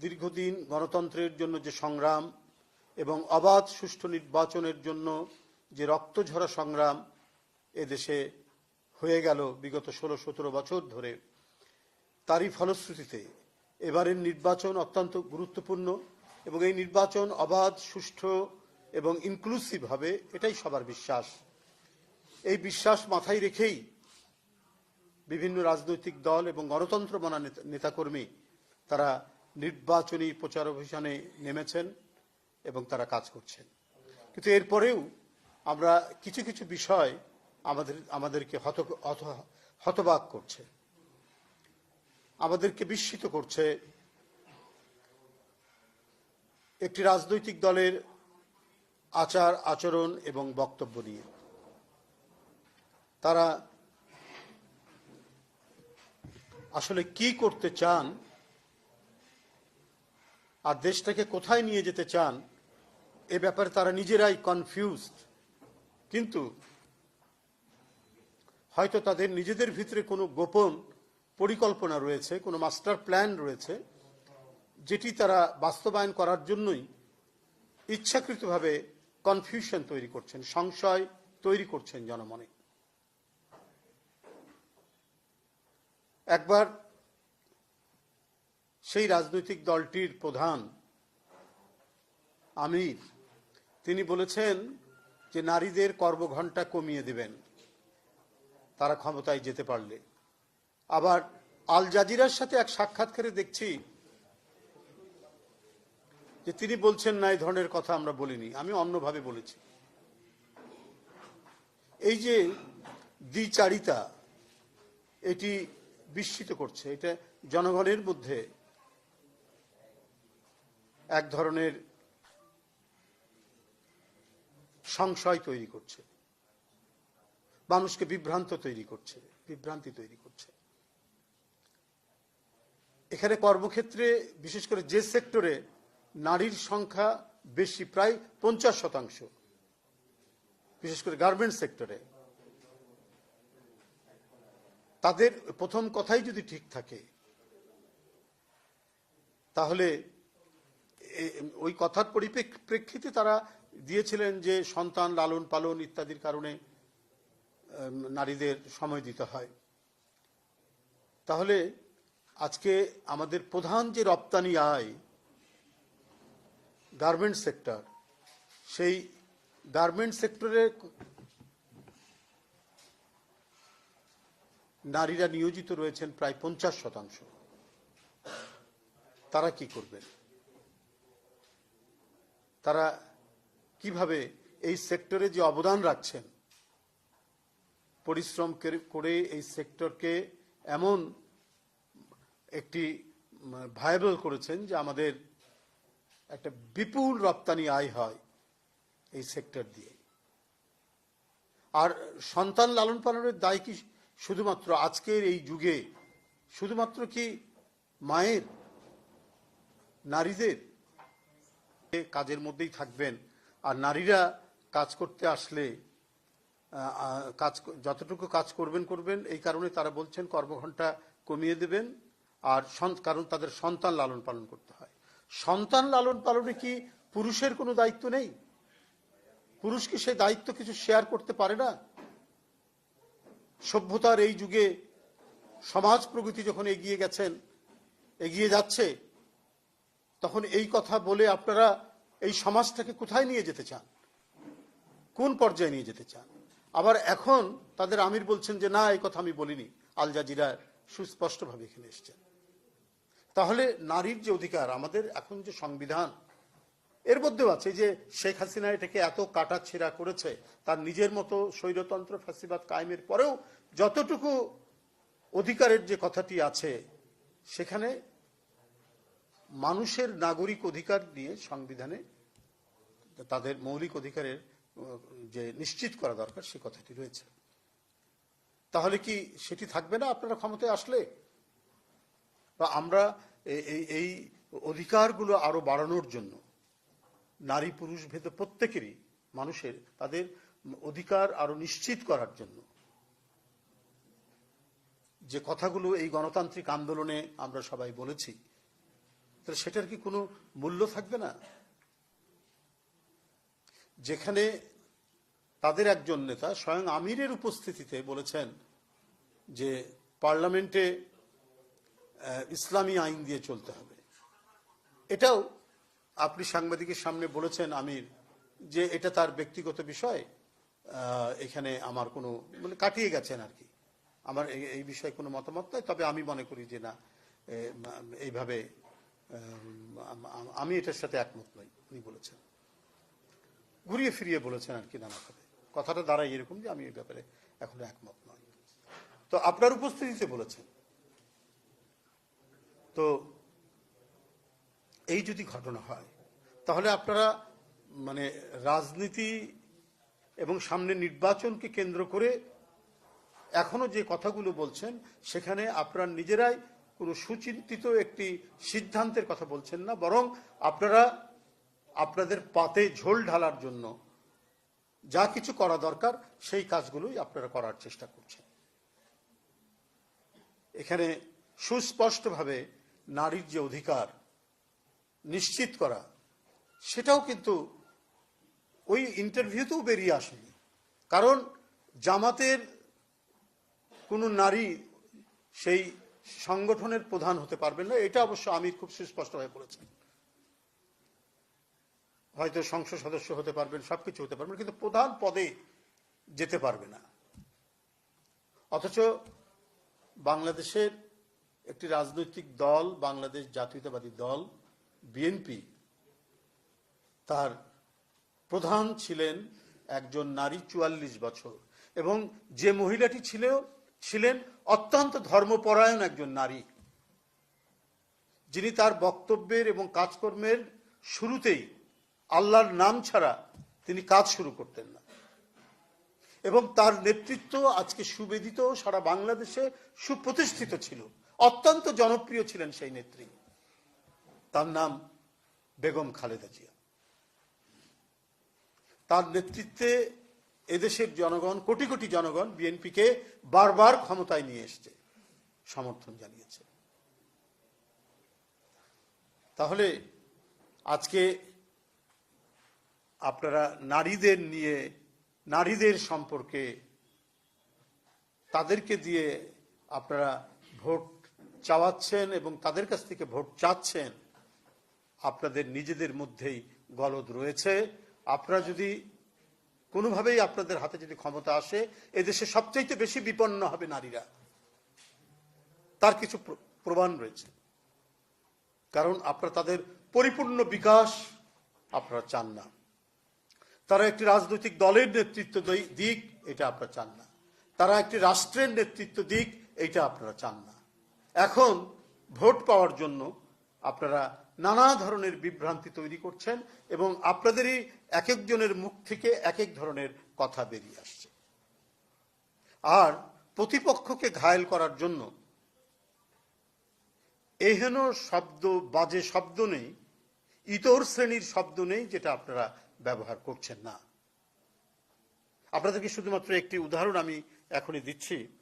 দীর্ঘদিন গণতন্ত্রের জন্য যে সংগ্রাম এবং অবাধ সুষ্ঠু নির্বাচনের জন্য যে রক্তঝরা সংগ্রাম এদেশে হয়ে গেল বিগত ষোলো সতেরো বছর ধরে, তারই ফলশ্রুতিতে এবারের নির্বাচন অত্যন্ত গুরুত্বপূর্ণ এবং এই নির্বাচন অবাধ, সুষ্ঠু এবং ইনক্লুসিভ হবে, এটাই সবার বিশ্বাস। এই বিশ্বাস মাথায় রেখেই বিভিন্ন রাজনৈতিক দল এবং গণতন্ত্র বনা নেতা- নেতাকর্মী তারা নির্বাচনী প্রচার অভিযানে নেমেছেন এবং তারা কাজ করছেন। কিন্তু এরপরেও আমরা কিছু কিছু বিষয় আমাদের, আমাদেরকে হত, হত- হতবাক করছে। আমাদেরকে বিস্মিত করছে একটি রাজনৈতিক দলের আচার, আচরণ এবং বক্তব্য নিয়ে। তারা আসলে কি করতে চান আর দেশটাকে কোথায় নিয়ে যেতে চান, এ ব্যাপারে তারা নিজেরাই কনফিউজড কিন্তু হয়তো তাদের নিজেদের ভিতরে কোনো গোপন পরিকল্পনা রয়েছে, কোনো মাস্টার প্ল্যান রয়েছে, যেটি তারা বাস্তবায়ন করার জন্যই ইচ্ছাকৃতভাবে কনফিউশন তৈরি করছেন, সংশয় তৈরি করছেন জনমনে। একবার সেই রাজনৈতিক দলটির প্রধান আমির। তিনি বলেছেন যে নারীদের কর্মঘণ্টা কমিয়ে দেবেন। তারা ক্ষমতায় যেতে পারলে। আবার আল জাজিরার সাথে এক সাক্ষাৎকারে দেখছি যে তিনি বলছেন না, এই ধরনের কথা আমরা বলিনি, আমি অন্যভাবে বলেছি। এই যে দ্বিচারিতা, এটি বিস্মিত করছে। এটা জনগণের মধ্যে এক ধরনের সংশয় তৈরি করছে। মানুষকে বিভ্রান্ত তৈরি করছে, বিভ্রান্তি তৈরি করছে। এখানে কর্মক্ষেত্রে, বিশেষ করে যে সেক্টরে নারীর সংখ্যা বেশি, প্রায় পঞ্চাশ শতাংশ, বিশেষ করে গার্মেন্টস সেক্টরে, তাদের প্রথম কথাই যদি ঠিক থাকে, তাহলে ওই কথার পরিপ্রেক্ষিতে তারা দিয়েছিলেন যে সন্তান লালন পালন ইত্যাদির কারণে নারীদের সময় দিতে হয়। তাহলে আজকে আমাদের প্রধান যে রপ্তানি আয়, গার্মেন্ট সেক্টর, সেই গার্মেন্ট সেক্টরে নারীরা নিয়োজিত রয়েছেন প্রায় পঞ্চাশ শতাংশ। তারা কি করবেন? তারা কীভাবে এই সেক্টরে যে অবদান রাখছেন, পরিশ্রম করে- এই সেক্টরকে এমন একটি ভায়াবল করেছেন যে আমাদের একটা বিপুল রপ্তানি আয় হয় এই সেক্টর দিয়ে। আর সন্তান লালন পালনের দায় কি শুধুমাত্র আজকের এই যুগে? শুধুমাত্র কি মায়ের, নারীদের? কাজের মধ্যেই থাকবেন। আর নারীরা কাজ করতে আসলে কাজ যতটুকু কাজ করবেন করবেন। এই কারণে তারা বলছেন কর্মঘণ্টা কমিয়ে দেবেন। আর কারণ তাদের সন্তান লালন পালন করতে হয়। সন্তান লালন পালনে কি পুরুষের কোনো দায়িত্ব নেই? পুরুষ কি সেই দায়িত্ব কিছু শেয়ার করতে পারে না? সভ্যতার এই যুগে সমাজ প্রগতি যখন এগিয়ে গেছেন, এগিয়ে যাচ্ছে তখন এই কথা বলে আপনারা এই সমাজটাকে কোথায় নিয়ে যেতে চান? কোন পর্যায়ে নিয়ে যেতে চান? আবার এখন তাদের আমির বলছেন যে, না, এই কথা আমি বলিনি। আল জাজিরা সুস্পষ্টভাবে এখানে এসছেন। তাহলে নারীর যে অধিকার, আমাদের এখন যে সংবিধান, এর মধ্যেও আছে যে শেখ হাসিনা এটাকে এত কাটা ছেঁড়া করেছে, তার নিজের মতো স্বৈরতন্ত্র ফাঁসিবাদ কায়েমের পরেও যতটুকু অধিকারের যে কথাটি আছে, সেখানে মানুষের নাগরিক অধিকার নিয়ে সংবিধানে তাদের মৌলিক অধিকারের যে নিশ্চিত করা দরকার, সে কথাটি রয়েছে। তাহলে কি সেটি থাকবে না আপনারা ক্ষমতায় আসলে? বা আমরা এই অধিকারগুলো আরও বাড়ানোর জন্য নারী পুরুষ ভেদে প্রত্যেকেরই মানুষের তাদের অধিকার আরও নিশ্চিত করার জন্য। যে কথাগুলো এই গণতান্ত্রিক আন্দোলনে আমরা সবাই বলেছি তাহলে সেটার কি কোনো মূল্য থাকবে না? যেখানে তাদের একজন নেতা স্বয়ং আমিরের উপস্থিতিতে বলেছেন যে পার্লামেন্টে ইসলামী আইন দিয়ে চলতে হবে। এটাও আপনি সাংবাদিকের সামনে বলেছেন আমির, যে এটা তার ব্যক্তিগত বিষয় এখানে আমার কোনো মানে কাটিয়ে গেছেন আর কি। আমার এই- বিষয়ে কোনো মতামত নাই, তবে আমি মনে করি যে না এইভাবে আম, এটার সাথে একমত নই উনি বলেছেন। ঘুরিয়ে ফিরিয়ে বলেছেন আর কি নানাভাবে কথাটা দাঁড়ায় এরকম যে আমি এই ব্যাপারে এখনও একমত নই। তো আপনার উপস্থিতিতে বলেছেন। তো এই যদি ঘটনা হয় তাহলে আপনারা মানে রাজনীতি এবং সামনে নির্বাচনকে কেন্দ্র করে এখনও যে কথাগুলো বলছেন সেখানে আপনার নিজেরাই কোনো সুচিন্তিত একটি সিদ্ধান্তের কথা বলছেন না, বরং আপনারা আপনাদের পাতে ঝোল ঢালার জন্য যা কিছু করা দরকার সেই কাজগুলোই আপনারা করার চেষ্টা করছেন। এখানে সুস্পষ্টভাবে নারীর যে অধিকার নিশ্চিত করা, সেটাও কিন্তু ওই ইন্টারভিউতেও বেরিয়ে আসেনি। কারণ জামাতের কোনো নারী সেই সংগঠনের প্রধান হতে পারবেন না, এটা অবশ্য আমির খুব সুস্পষ্টভাবে বলেছেন হয়তো সংসদ সদস্য হতে পারবেন, সবকিছু হতে পারবেন, কিন্তু প্রধান পদে যেতে পারবে না। অথচ বাংলাদেশের একটি রাজনৈতিক দল, বাংলাদেশ জাতীয়তাবাদী দল বিএনপি তার প্রধান ছিলেন একজন নারী চুয়াল্লিশ বছর। এবং যে মহিলাটি ছিল ছিলেন অত্যন্ত ধর্মপরায়ণ একজন নারী। যিনি তার বক্তব্যের এবং কাজকর্মের শুরুতেই আল্লাহর নাম ছাড়া তিনি কাজ শুরু করতেন না। এবং তার নেতৃত্ব আজকে সুবেদিত সারা বাংলাদেশে সুপ্রতিষ্ঠিত ছিল। অত্যন্ত জনপ্রিয় ছিলেন সেই নেত্রী। তার নাম বেগম খালেদা জিয়া। তার নেতৃত্বে এদেশের জনগণ, কোটি কোটি জনগণ বিএনপিকে বারবার ক্ষমতায় নিয়ে এসছে, সমর্থন জানিয়েছে। তাহলে আজকে আপনারা নারীদের নিয়ে, নারীদের সম্পর্কে তাদেরকে দিয়ে আপনারা ভোট চাওয়াচ্ছেন এবং তাদের কাছ থেকে ভোট চাচ্ছেন, আপনাদের নিজেদের মধ্যেই গলদ রয়েছে। আপনারা যদি কোনোভাবেই আপনাদের হাতে যদি ক্ষমতা আসে, এদেশে সবচাইতে বেশি বিপন্ন হবে নারীরা। তার কিছু প্র- প্রমাণ রয়েছে। কারণ আপনারা তাদের পরিপূর্ণ বিকাশ আপনারা চান না। তারা একটি রাজনৈতিক দলের নেতৃত্ব দিক, এটা আপনারা চান না। তারা একটি রাষ্ট্রের নেতৃত্ব দিক, এইটা আপনারা চান না। এখন ভোট পাওয়ার জন্য আপনারা নানা ধরনের বিভ্রান্তি তৈরি করছেন এবং আপনাদেরই এক একজনের মুখ থেকে এক এক ধরনের কথা বেরিয়ে আসছে। আর প্রতিপক্ষকে ঘায়েল করার জন্য এহেন শব্দ, বাজে শব্দ নেই, ইতর শ্রেণির শব্দ নেই, যেটা আপনারা ব্যবহার করছেন না। আপনাদেরকে শুধুমাত্র একটি উদাহরণ আমি এখনই দিচ্ছি।